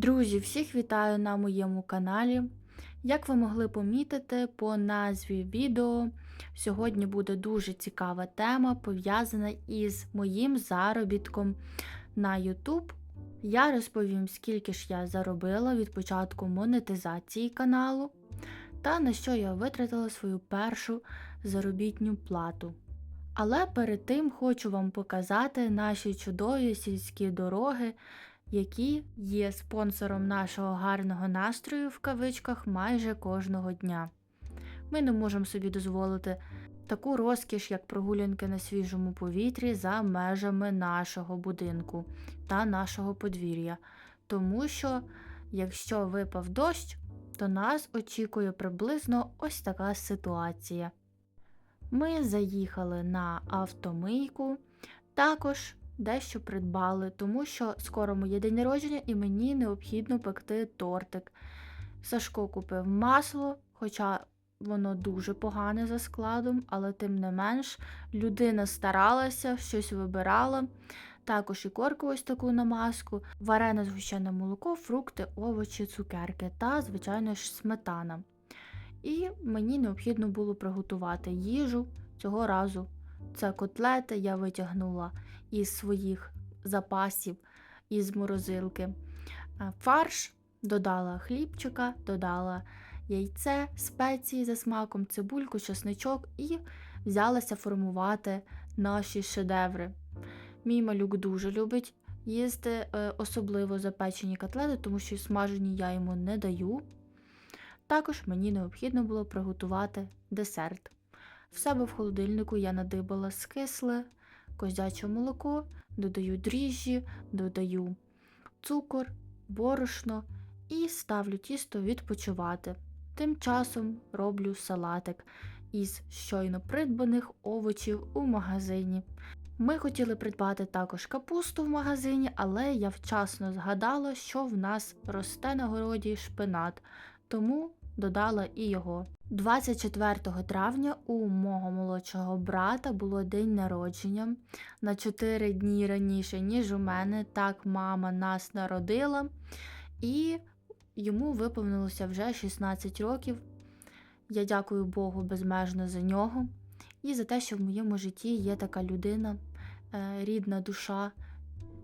Друзі, всіх вітаю на моєму каналі. Як ви могли помітити по назві відео, сьогодні буде дуже цікава тема, пов'язана із моїм заробітком на YouTube. Я розповім, скільки ж я заробила від початку монетизації каналу та на що я витратила свою першу заробітню плату. Але перед тим хочу вам показати наші чудові сільські дороги, які є спонсором нашого гарного настрою в кавичках майже кожного дня. Ми не можемо собі дозволити таку розкіш, як прогулянки на свіжому повітрі за межами нашого будинку та нашого подвір'я. Тому що, якщо випав дощ, то нас очікує приблизно ось така ситуація. Ми заїхали на автомийку, також дещо придбали, тому що скоро моє день народження і мені необхідно пекти тортик. Сашко купив масло, хоча воно дуже погане за складом, але тим не менш людина старалася, щось вибирала. Також і корку ось таку намазку, варене згущене молоко, фрукти, овочі, цукерки та, звичайно ж, сметана. І мені необхідно було приготувати їжу цього разу. Це котлети я витягнула із своїх запасів із морозилки. Фарш додала хлібчика, додала яйце, спеції за смаком, цибульку, чесничок і взялася формувати наші шедеври. Мій малюк дуже любить їсти е, особливо запечені котлети, тому що смажені я йому не даю. Також мені необхідно було приготувати десерт. В себе в холодильнику я надибала скисле, козяче молоко, додаю дріжджі, додаю цукор, борошно і ставлю тісто відпочивати. Тим часом роблю салатик із щойно придбаних овочів у магазині. Ми хотіли придбати також капусту в магазині, але я вчасно згадала, що в нас росте на городі шпинат, тому додала і його. 24 травня у мого молодшого брата було день народження на 4 дні раніше, ніж у мене. Так мама нас народила, і йому виповнилося вже 16 років. Я дякую Богу безмежно за нього і за те, що в моєму житті є така людина, е, рідна душа.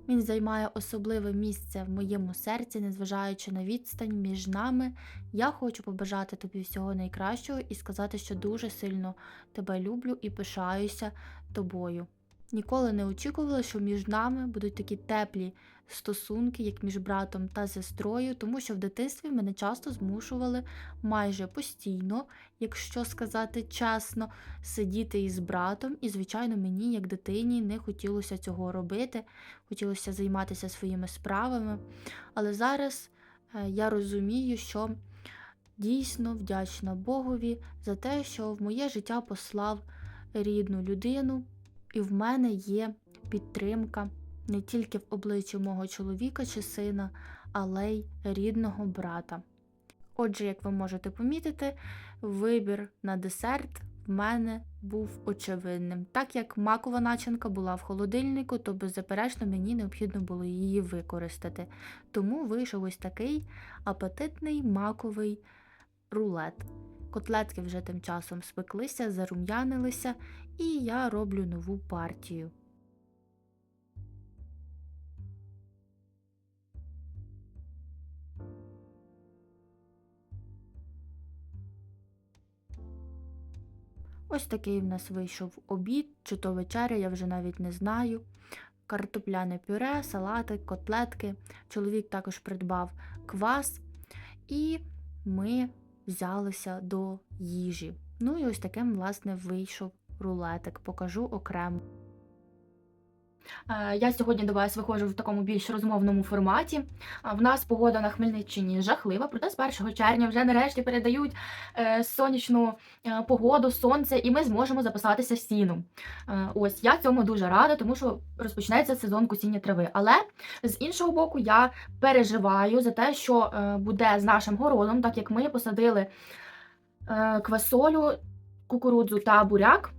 Він займає особливе місце в моєму серці, незважаючи на відстань між нами. Я хочу побажати тобі всього найкращого і сказати, що дуже сильно тебе люблю і пишаюся тобою. Ніколи не очікувала, що між нами будуть такі теплі стосунки, як між братом та сестрою, тому що в дитинстві мене часто змушували майже постійно, якщо сказати чесно, сидіти із братом. І, звичайно, мені, як дитині, не хотілося цього робити, хотілося займатися своїми справами. Але зараз е, я розумію, що дійсно вдячна Богові за те, що в моє життя послав рідну людину, і в мене є підтримка не тільки в обличчі мого чоловіка чи сина, але й рідного брата. Отже, як ви можете помітити, вибір на десерт в мене був очевидним. Так як макова начинка була в холодильнику, то беззаперечно мені необхідно було її використати. Тому вийшов ось такий апетитний маковий рулет. Котлетки вже тим часом спеклися, зарум'янилися, і я роблю нову партію. Ось такий в нас вийшов обід, чи то вечеря, я вже навіть не знаю. Картопляне пюре, салати, котлетки. Чоловік також придбав квас, і ми взялися до їжі. Ну і ось таким, власне, вийшов рулетик. Покажу окремо. Е, Я сьогодні до вас виходжу в такому більш розмовному форматі. В нас погода на Хмельниччині жахлива, проте з 1 червня вже нарешті передають е, сонячну е, погоду, сонце, і ми зможемо записатися в сіну. Е, Ось я цьому дуже рада, тому що розпочнеться сезон косіння трави. Але з іншого боку, я переживаю за те, що е, буде з нашим городом, так як ми посадили е, квасолю, кукурудзу та буряк.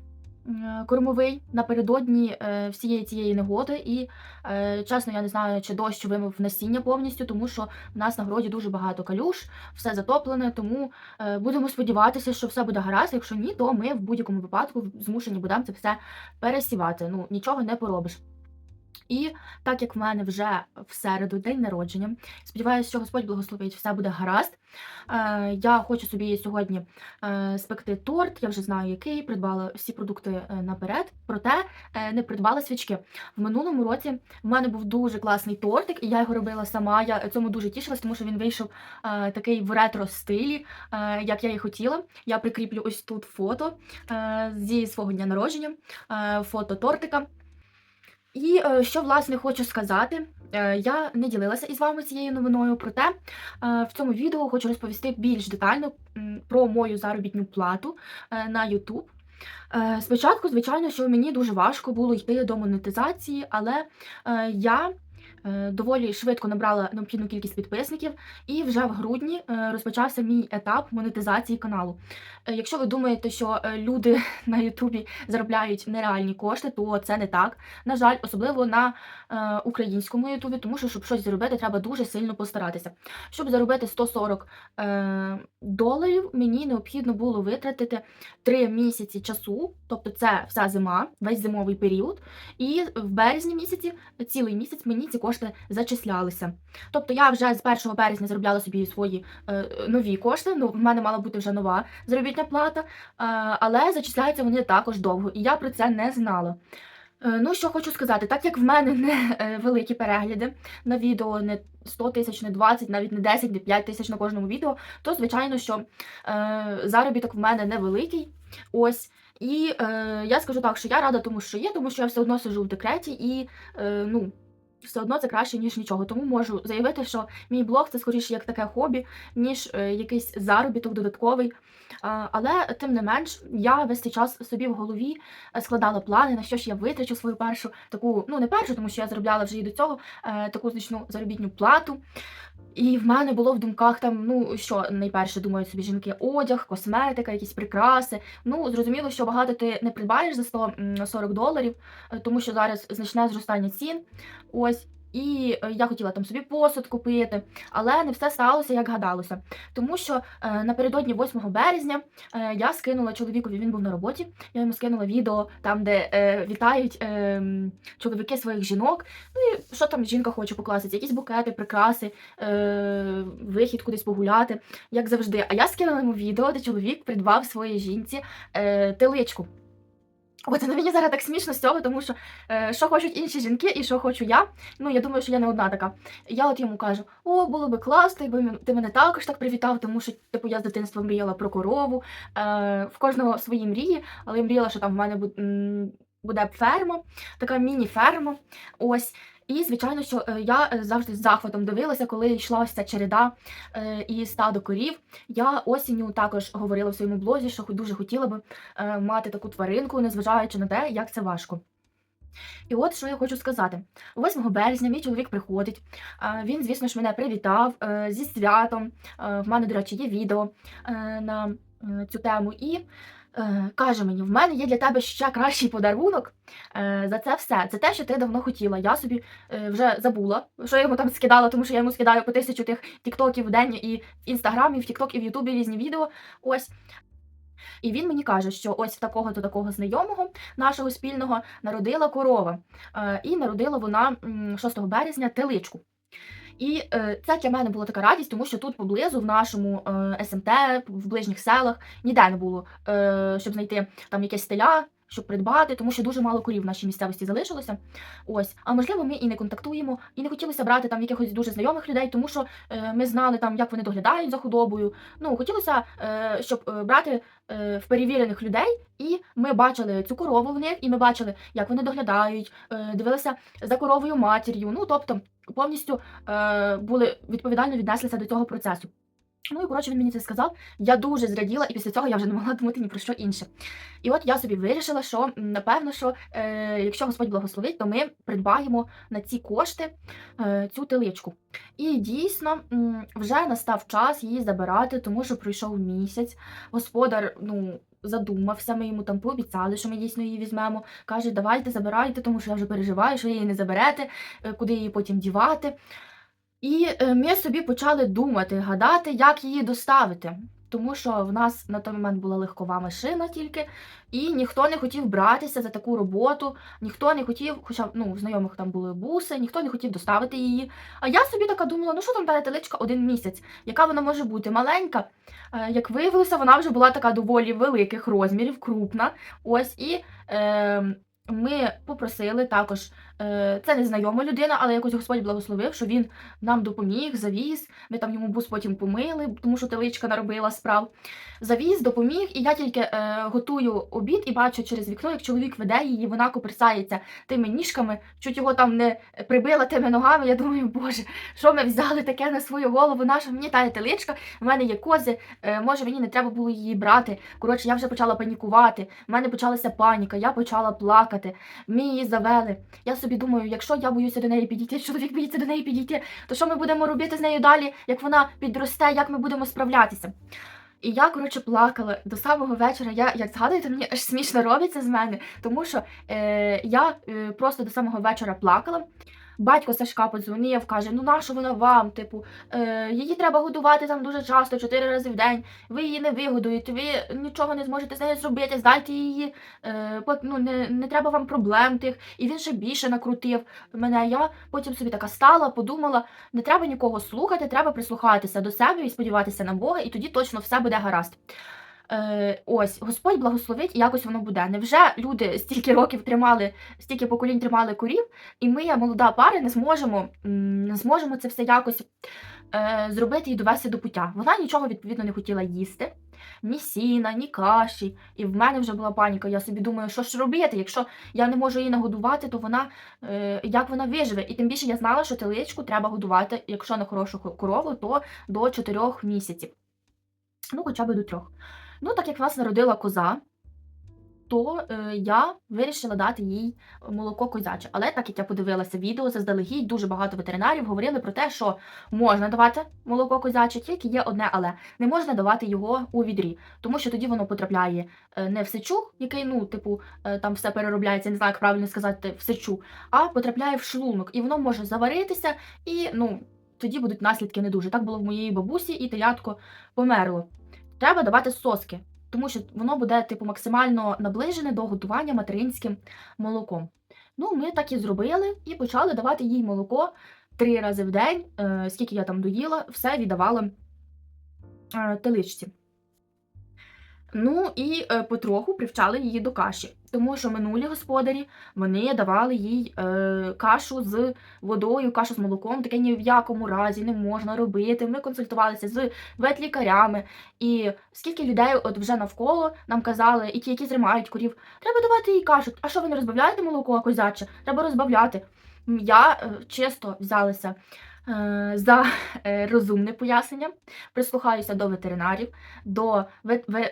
М, кормовий напередодні е, всієї цієї негоди. І е, чесно, я не знаю, чи дощ вимив насіння повністю, тому що в нас на городі дуже багато калюш, все затоплене. Тому е, будемо сподіватися, що все буде гаразд. Якщо ні, то ми в будь-якому випадку змушені будемо це все пересівати. Ну нічого не поробиш. І так як в мене вже в середу день народження, сподіваюся, що Господь благословить, все буде гаразд. Е, я хочу собі сьогодні е, спекти торт, я вже знаю який, придбала всі продукти е, наперед, проте не придбала свічки. В минулому році в мене був дуже класний тортик, і я його робила сама. Я цьому дуже тішилась, тому що він вийшов такий в ретро стилі, як я і хотіла. Я прикріплю ось тут фото зі свого дня народження, фото тортика. І е, що власне хочу сказати, е, я не ділилася із вами цією новиною, проте е, в цьому відео хочу розповісти більш детально про мою заробітну плату на YouTube. Спочатку, звичайно, що мені дуже важко було йти до монетизації, але я доволі швидко набрала необхідну кількість підписників, і вже в грудні е, розпочався мій етап монетизації каналу. Е, Якщо ви думаєте, що е, люди на Ютубі заробляють нереальні кошти, то це не так. На жаль, особливо на е, українському Ютубі, тому що щоб щось заробити, треба дуже сильно постаратися. Щоб заробити 140 е, доларів, мені необхідно було витратити 3 місяці часу, тобто це вся зима, весь зимовий період. І в березні місяці, цілий місяць, мені ці кошти зачислялися. Тобто я вже з 1 березня заробляла собі свої е, нові кошти. Ну, в мене мала бути вже нова заробітна плата, е, але зачисляються вони також довго, і я про це не знала. Е, Ну, що хочу сказати, так як в мене не е, великі перегляди на відео, не 100 тисяч, не 20, навіть не 10, не 5 тисяч на кожному відео, то звичайно, що е, заробіток в мене невеликий. Ось. І е, я скажу так, що я рада тому, що є, тому що я все одно сижу в декреті і е, ну. Все одно це краще, ніж нічого. Тому можу заявити, що мій блог це скоріше як таке хобі, ніж е, якийсь заробіток додатковий. Але тим не менш, я весь цей час собі в голові е, складала плани, на що ж я витрачу свою першу таку, ну не першу, тому що я заробляла вже і до цього е, таку значну заробітну плату. І в мене було в думках там, ну що найперше думають собі жінки, одяг, косметика, якісь прикраси. Ну, зрозуміло, що багато ти не придбаєш за 140 доларів, тому що зараз значне зростання цін. Ось. І е, я хотіла там собі посуд купити, але не все сталося, як гадалося. Тому що е, напередодні 8 березня е, я скинула чоловікові, він був на роботі. Я йому скинула відео там, де е, вітають е, чоловіки своїх жінок. Ну і що там жінка хоче покласти? Якісь букети, прикраси, е, вихід кудись погуляти, як завжди. А я скинула йому відео, де чоловік придбав своїй жінці е, теличку. От на мені зараз так смішно з цього, тому що е, що хочуть інші жінки і що хочу я. Ну я думаю, що я не одна така. Я от йому кажу: о, було би класно, якби ти мене також так привітав, тому що типу я з дитинства мріяла про корову. Е, в кожного свої мрії, але я мріяла, що там в мене бу- буде ферма, така міні-ферма. Ось. І, звичайно, що е, я е, завжди з захватом дивилася, коли йшла ось ця череда е, і стадо корів. Я осінню також говорила в своєму блозі, що дуже хотіла би мати таку тваринку, незважаючи на те, як це важко. І от що я хочу сказати: 8 березня мій чоловік приходить. Він, звісно ж, мене привітав зі святом. В мене, до речі, є відео на цю тему. І каже мені: в мене є для тебе ще кращий подарунок. е, За це все. Це те, що ти давно хотіла. Я собі е, вже забула, що я йому там скидала, тому що я йому скидаю по тисячу тих тіктоків в день і в інстаграмі, і в тікток, і в Ютубі різні відео. Ось. І він мені каже, що ось в такого-то такого знайомого нашого спільного народила корова. Е, і народила вона 6 березня теличку. І е, це для мене була така радість, тому що тут поблизу, в нашому е, СМТ, в ближніх селах, ніде не було, е, щоб знайти там якесь теля, щоб придбати, тому що дуже мало корів в нашій місцевості залишилося. Ось, а можливо, ми і не контактуємо, і не хотілося брати там якихось дуже знайомих людей, тому що е, ми знали там, як вони доглядають за худобою. Ну, хотілося, е, щоб е, брати е, в перевірених людей, і ми бачили цю корову в них, і ми бачили, як вони доглядають, е, дивилися за коровою матір'ю. Ну, тобто, повністю е, були відповідально віднеслися до цього процесу. Ну і коротше він мені це сказав. Я дуже зраділа, і після цього я вже не могла думати ні про що інше. І от я собі вирішила, що напевно, що е, якщо Господь благословить, то ми придбаємо на ці кошти е, цю теличку. І дійсно вже настав час її забирати, тому що пройшов місяць. Господар ну, задумався, ми йому там пообіцяли, що ми дійсно її візьмемо. Каже, давайте, забирайте, тому що я вже переживаю, що її не заберете, е, куди її потім дівати. І е, ми собі почали думати, гадати, як її доставити. Тому що в нас на той момент була легкова машина тільки, і ніхто не хотів братися за таку роботу, ніхто не хотів, хоча ну, в знайомих там були буси, ніхто не хотів доставити її. А я собі така думала, ну що там та теличка один місяць, яка вона може бути маленька. Е, як виявилося, вона вже була така доволі великих розмірів, крупна. Ось і е, ми попросили також. Е, це незнайома людина, але якось Господь благословив, що він нам допоміг, завіз. Ми там йому бус потім помили, тому що теличка наробила справ. Завіз, допоміг, і я тільки е, готую обід і бачу через вікно, як чоловік веде її, вона коперсається тими ніжками, чуть його там не прибила тими ногами. Я думаю, боже, що ми взяли таке на свою голову? Наша мені та теличка, в мене є кози, е, може мені не треба було її брати. Коротше, я вже почала панікувати. В мене почалася паніка, я почала плакати. Ми її завели. Я собі думаю, якщо я боюся до неї підійти, чоловік боїться до неї підійти, то що ми будемо робити з нею далі, як вона підросте, як ми будемо справлятися? І я, коротше, плакала до самого вечора. Я, як згадуєте, мені аж смішно робиться з мене, тому що е, я е, просто до самого вечора плакала. Батько Сашка подзвонив, каже: ну нащо вона вам? Типу, е, її треба годувати там дуже часто, чотири рази в день. Ви її не вигодуєте, ви нічого не зможете з нею зробити, здайте її, е, ну, не, не треба вам проблем тих. І він ще більше накрутив мене. Я потім собі така стала, подумала, не треба нікого слухати, треба прислухатися до себе і сподіватися на Бога, і тоді точно все буде гаразд. Е, ось, Господь благословить, і якось воно буде. Невже люди стільки років тримали, стільки поколінь тримали корів, і ми, молода пара, не зможемо, не зможемо це все якось е, зробити і довести до пуття. Вона нічого відповідно не хотіла їсти, ні сіна, ні каші. І в мене вже була паніка. Я собі думаю, що ж робити? Якщо я не можу її нагодувати, то вона е, як вона виживе? І тим більше я знала, що теличку треба годувати, якщо на хорошу корову, то до 4 місяців. Ну, хоча б до трьох. Ну, так як нас народила коза, то е, я вирішила дати їй молоко козяче. Але так як я подивилася відео заздалегідь, дуже багато ветеринарів говорили про те, що можна давати молоко козяче, тільки є одне але не можна давати його у відрі, тому що тоді воно потрапляє е, не в сечу, який, ну, типу, е, там все переробляється, не знаю, як правильно сказати, в сечу, а потрапляє в шлунок, і воно може заваритися, і ну, тоді будуть наслідки не дуже. Так було в моєї бабусі, і телятко померло. Треба давати соски, тому що воно буде типу максимально наближене до готування материнським молоком. Ну, ми так і зробили і почали давати їй молоко три рази в день. Е, скільки я там доїла, все віддавала е, теличці. Ну і е, потроху привчали її до каші, тому що минулі господарі вони давали їй е, кашу з водою, кашу з молоком. Таке ні в якому разі не можна робити. Ми консультувалися з ветлікарями. І скільки людей от вже навколо нам казали, і ті, які тримають корів, треба давати їй кашу. А що ви не розбавляєте молоко козяче? Треба розбавляти. Я е, чисто взялася за е, розумне пояснення, прислухаюся до ветеринарів, до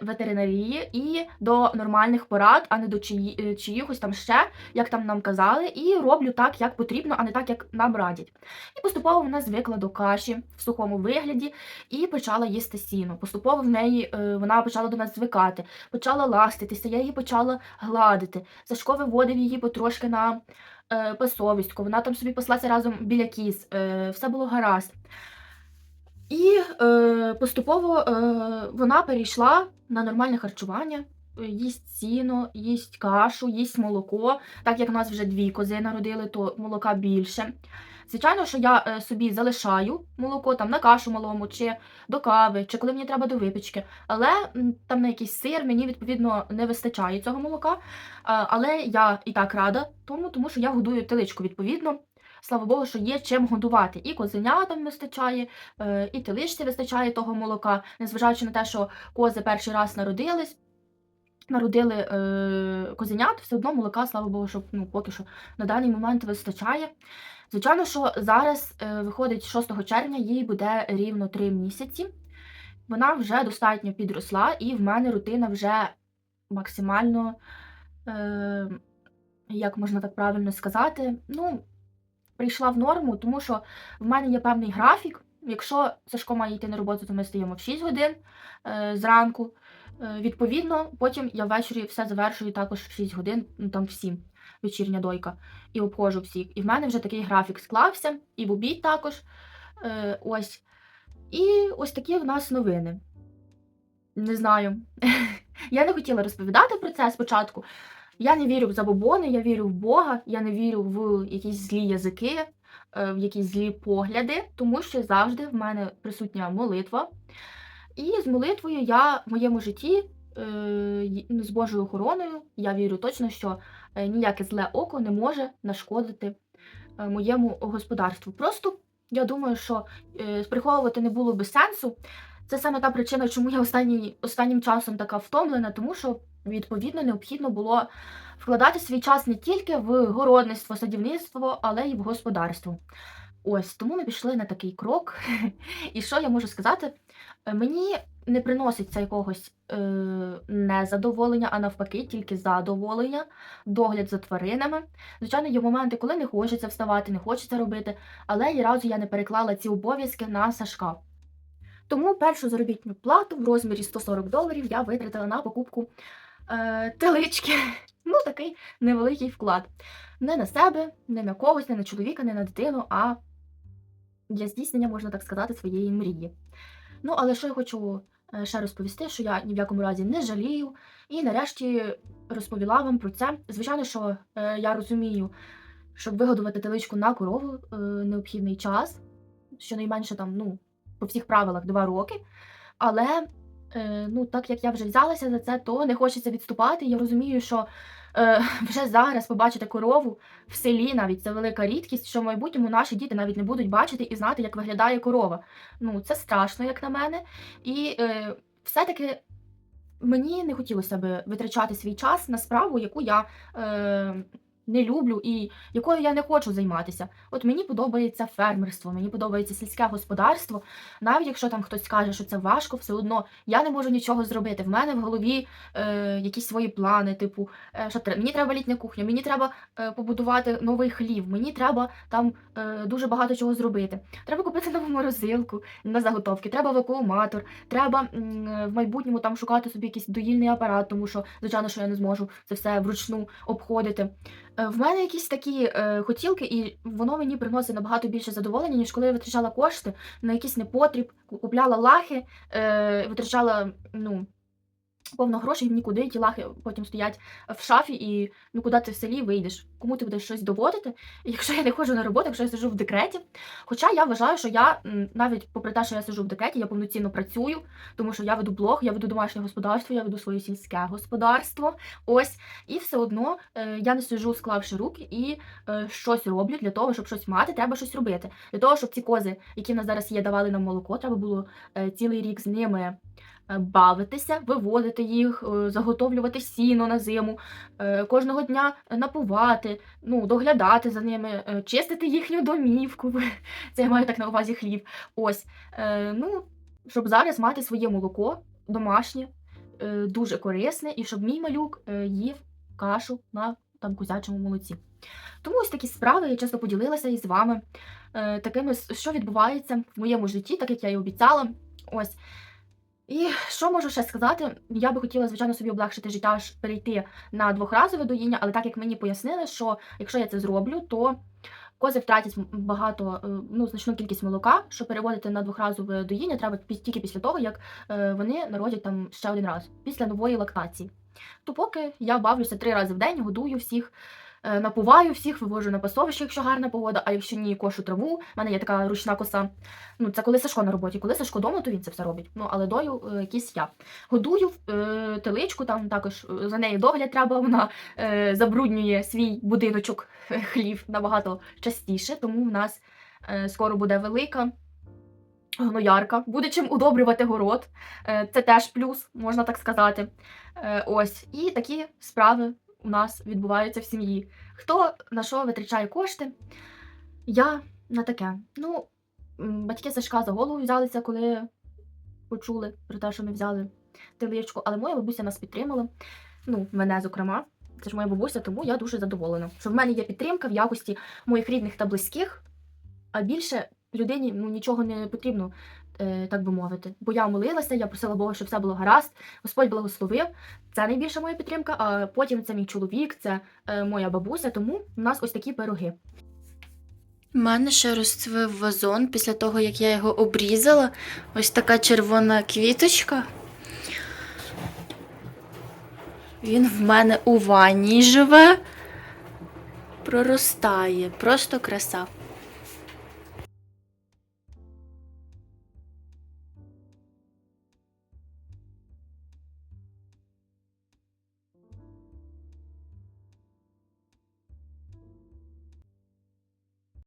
ветеринарії і до нормальних порад, а не до е, чиїхось там ще, як там нам казали, і роблю так, як потрібно, а не так, як нам радять. І поступово вона звикла до каші в сухому вигляді і почала їсти сіно. Поступово в неї е, вона почала до нас звикати, почала ластитися, я її почала гладити. Сашко виводив її потрошки на е, пасовисько, вона там собі паслася разом біля кіз, е, все було гаразд. І е, поступово е, вона перейшла на нормальне харчування. Їсть сіно, їсть кашу, їсть молоко. Так як у нас вже дві кози народили, то молока більше. Звичайно, що я е, собі залишаю молоко там на кашу малому, чи до кави, чи коли мені треба до випічки. Але там на якийсь сир мені відповідно не вистачає цього молока. Але я і так рада тому, тому що я годую теличку відповідно. Слава Богу, що є чим годувати. І козенятам вистачає, е, і теличці вистачає того молока, незважаючи на те, що кози перший раз народились. Народили е, козенят, все одно молока, слава Богу, що ну, поки що на даний момент вистачає. Звичайно, що зараз е, виходить 6 червня, їй буде рівно 3 місяці. Вона вже достатньо підросла, і в мене рутина вже максимально, е, як можна так правильно сказати, ну, прийшла в норму, тому що в мене є певний графік. Якщо Сашко має йти на роботу, то ми стоїмо в 6 годин е, зранку. Е, Відповідно, потім я ввечері все завершую також в 6 годин, ну там в 7, вечірня дойка, і обходжу всіх. І в мене вже такий графік склався, і в обід також. Е, ось. І ось такі в нас новини. Не знаю. я не хотіла розповідати про це спочатку. Я не вірю в забобони, я вірю в Бога, я не вірю в якісь злі язики, е, в якісь злі погляди, тому що завжди в мене присутня молитва. І з молитвою я в моєму житті е, ну, з Божою охороною я вірю точно, що ніяке зле око не може нашкодити е, моєму господарству. Просто я думаю, що е, приховувати не було би сенсу. Це саме та причина, чому я останній, останнім часом така втомлена, тому що відповідно необхідно було вкладати свій час не тільки в городництво, садівництво, але й в господарство. Ось тому ми пішли на такий крок. І що я можу сказати? Е, Мені не приносить це якогось е, незадоволення, а навпаки, тільки задоволення, догляд за тваринами. Звичайно, є моменти, коли не хочеться вставати, не хочеться робити, але ні разу я не переклала ці обов'язки на Сашка. Тому першу заробітну плату в розмірі 140 доларів я витратила на покупку е, телички. Ну, такий невеликий вклад. Не на себе, не на когось, не на чоловіка, не на дитину, а для здійснення, можна так сказати, своєї мрії. Ну, але що я хочу е, ще розповісти, що я ні в якому разі не жалію, і нарешті розповіла вам про це. Звичайно, що е, я розумію, щоб вигодувати теличку на корову е, необхідний час, щонайменше там, ну, по всіх правилах 2 роки. Але ну, так як я вже взялася за це, то не хочеться відступати. Я розумію, що е, вже зараз побачити корову в селі навіть це велика рідкість, що в майбутньому наші діти навіть не будуть бачити і знати, як виглядає корова. Ну, це страшно, як на мене. І е, все-таки мені не хотілося би витрачати свій час на справу, яку я е, не люблю і якою я не хочу займатися. От мені подобається фермерство, мені подобається сільське господарство. Навіть якщо там хтось скаже, що це важко, все одно я не можу нічого зробити. В мене в голові е, якісь свої плани, типу, е, що мені треба літня кухня, мені треба е, побудувати новий хлів, мені треба там е, дуже багато чого зробити. Треба купити нову морозилку на заготовки, треба вакууматор, треба е, в майбутньому там шукати собі якийсь доїльний апарат, тому що, звичайно, що я не зможу це все вручну обходити. Е, В мене якісь такі е, хотілки, і воно мені приносить набагато більше задоволення, ніж коли я витрачала кошти на якийсь непотріб, купляла лахи, е, витрачала ну, повно грошей нікуди, і ті лахи потім стоять в шафі, і ну куди ти в селі вийдеш, кому ти будеш щось доводити. Якщо я не ходжу на роботу, якщо я сижу в декреті. Хоча я вважаю, що я навіть попри те, що я сижу в декреті, я повноцінно працюю, тому що я веду блог, я веду домашнє господарство, я веду своє сільське господарство. Ось, і все одно е, я не сижу, склавши руки і е, щось роблю для того, щоб щось мати, треба щось робити. Для того, щоб ці кози, які в нас зараз є, давали нам молоко, треба було е, цілий рік з ними. Е, Бавитися, виводити їх, е, заготовлювати сіно на зиму, е, кожного дня напувати, ну, доглядати за ними, чистити їхню домівку. Це я маю так на увазі хліб. Ось. Ну, щоб зараз мати своє молоко домашнє, дуже корисне, і щоб мій малюк їв кашу на там козячому молоці. Тому ось такі справи я часто поділилася із вами такими, що відбувається в моєму житті, так як я і обіцяла. Ось. І що можу ще сказати? Я би хотіла, звичайно, собі облегшити життя, аж перейти на двохразове доїння, але так як мені пояснили, що якщо я це зроблю, то кози втратять багато, е, ну, значну кількість молока, що переводити на двохразове доїння треба тільки після того, як е, вони народять там ще один раз, після нової лактації. То поки я бавлюся три рази в день, годую всіх, напуваю всіх, вивожу на пасовище, якщо гарна погода, а якщо ні, кошу траву. У мене є така ручна коса. Ну, це коли Сашко на роботі. Коли Сашко вдома, то він це все робить. Ну, але дою е, якісь я. Годую е, теличку, там також е, за нею догляд треба, вона е, забруднює свій будиночок е, хлів набагато частіше, тому в нас е, скоро буде велика. Гноярка, буде чим удобрювати город. Е, Це теж плюс, можна так сказати. Е, Ось. І такі справи у нас відбуваються в сім'ї. Хто на що витрачає кошти? Я на таке. Ну, батьки Сашка за голову взялися, коли почули про те, що ми взяли теличку, але моя бабуся нас підтримала. Ну, мене, зокрема. Це ж моя бабуся, тому я дуже задоволена. Що в мене є підтримка в якості моїх рідних та близьких, а більше людині ну, нічого не потрібно. Е, так би мовити. Бо я молилася, я просила Бога, щоб все було гаразд, Господь благословив. Це найбільша моя підтримка. А потім це мій чоловік, це е, моя бабуся. Тому в нас ось такі пироги. У мене ще розцвів вазон після того, як я його обрізала. Ось така червона квіточка. Він в мене у ванні живе, проростає, просто краса.